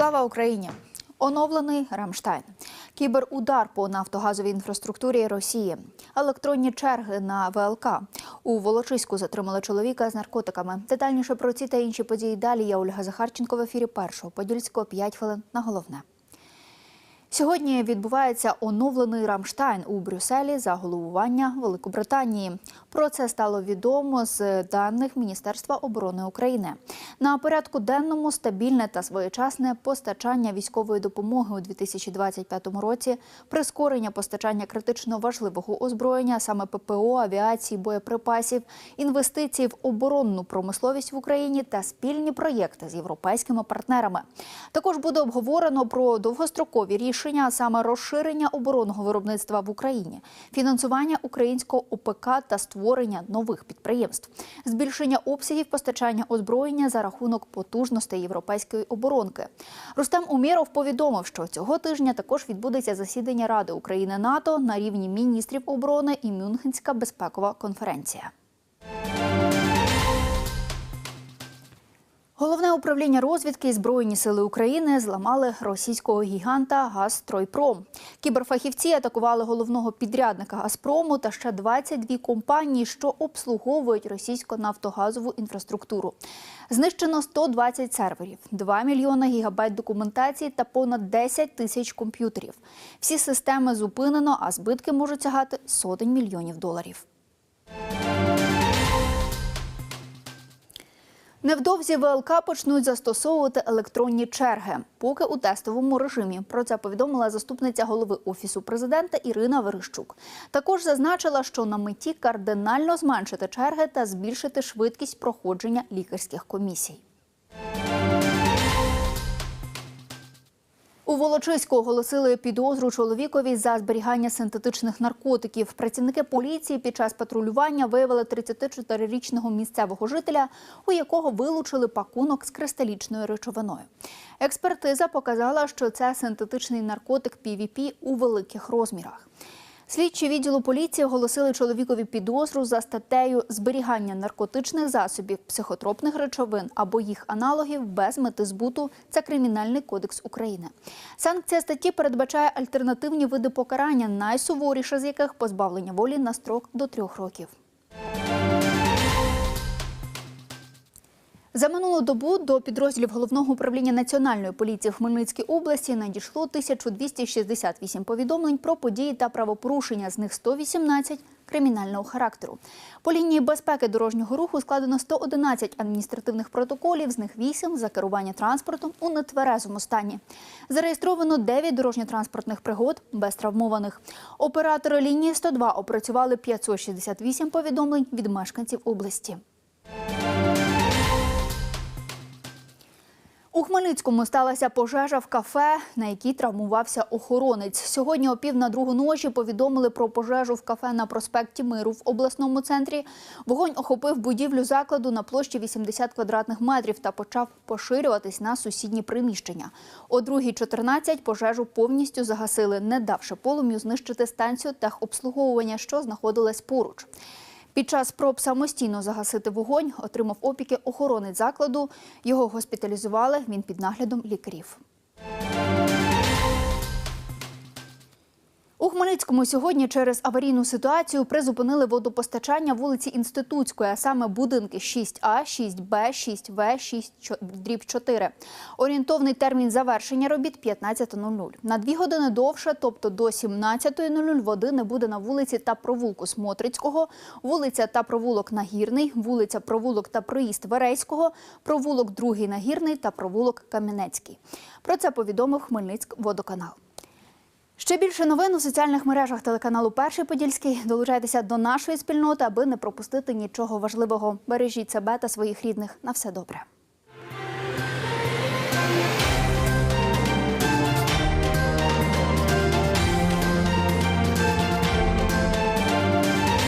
Слава Україні! Оновлений Рамштайн, кіберудар по нафтогазовій інфраструктурі Росії, електронні черги на ВЛК. У Волочиську затримали чоловіка з наркотиками. Детальніше про ці та інші події далі. Я Ольга Захарченко в ефірі першого Подільського 5 хвилин на головне. Сьогодні відбувається оновлений Рамштайн у Брюсселі за головування Великобританії. Про це стало відомо з даних Міністерства оборони України. На порядку денному стабільне та своєчасне постачання військової допомоги у 2025 році, прискорення постачання критично важливого озброєння, саме ППО, авіації, боєприпасів, інвестиції в оборонну промисловість в Україні та спільні проєкти з європейськими партнерами. Також буде обговорено про довгострокові рішення, а саме розширення оборонного виробництва в Україні, фінансування українського ОПК та створення нових підприємств, збільшення обсягів постачання озброєння за рахунок потужностей європейської оборонки. Рустем Умєров повідомив, що цього тижня також відбудеться засідання Ради України НАТО на рівні міністрів оборони і Мюнхенська безпекова конференція. Головне управління розвідки і Збройні сили України зламали російського гіганта «Газстройпром». Кіберфахівці атакували головного підрядника Газпрому та ще 22 компанії, що обслуговують російську нафтогазову інфраструктуру. Знищено 120 серверів, 2 мільйони гігабайт документації та понад 10 тисяч комп'ютерів. Всі системи зупинено, а збитки можуть сягати сотень мільйонів доларів. Невдовзі ВЛК почнуть застосовувати електронні черги, поки у тестовому режимі. Про це повідомила заступниця голови офісу президента Ірина Верещук. Також зазначила, що на меті кардинально зменшити черги та збільшити швидкість проходження лікарських комісій. Волочиську оголосили підозру чоловікові за зберігання синтетичних наркотиків. Працівники поліції під час патрулювання виявили 34-річного місцевого жителя, у якого вилучили пакунок з кристалічною речовиною. Експертиза показала, що це синтетичний наркотик PVP у великих розмірах. Слідчі відділу поліції оголосили чоловікові підозру за статтею зберігання наркотичних засобів, психотропних речовин або їх аналогів без мети збуту. Це кримінальний кодекс України. Санкція статті передбачає альтернативні види покарання, найсуворіше з яких позбавлення волі на строк до трьох років. За минулу добу до підрозділів головного управління національної поліції в Хмельницькій області надійшло 1268 повідомлень про події та правопорушення. З них 118 кримінального характеру. По лінії безпеки дорожнього руху складено 111 адміністративних протоколів, з них 8 за керування транспортом у нетверезому стані. Зареєстровано 9 дорожньо-транспортних пригод без травмованих. Оператори лінії 102 опрацювали 568 повідомлень від мешканців області. У Хмельницькому сталася пожежа в кафе, на якій травмувався охоронець. Сьогодні о пів на другу ночі повідомили про пожежу в кафе на проспекті Миру в обласному центрі. Вогонь охопив будівлю закладу на площі 80 квадратних метрів та почав поширюватись на сусідні приміщення. О 2.14 пожежу повністю загасили, не давши полум'ю знищити станцію техобслуговування, що знаходилась поруч. Під час спроб самостійно загасити вогонь отримав опіки охоронець закладу. Його госпіталізували. Він під наглядом лікарів. Хмельницькому сьогодні через аварійну ситуацію призупинили водопостачання вулиці Інститутської, а саме будинки 6А, 6Б, 6В, 6 дріб 4. Орієнтовний термін завершення робіт 15.00. На дві години довше, тобто до 17.00 води не буде на вулиці та провулку Смотрицького, вулиця та провулок Нагірний, вулиця Провулок та проїзд Верейського, провулок Другий Нагірний та провулок Кам'янецький. Про це повідомив Хмельницьк водоканал. Ще більше новин у соціальних мережах телеканалу Перший Подільський. Долучайтеся до нашої спільноти, аби не пропустити нічого важливого. Бережіть себе та своїх рідних. На все добре.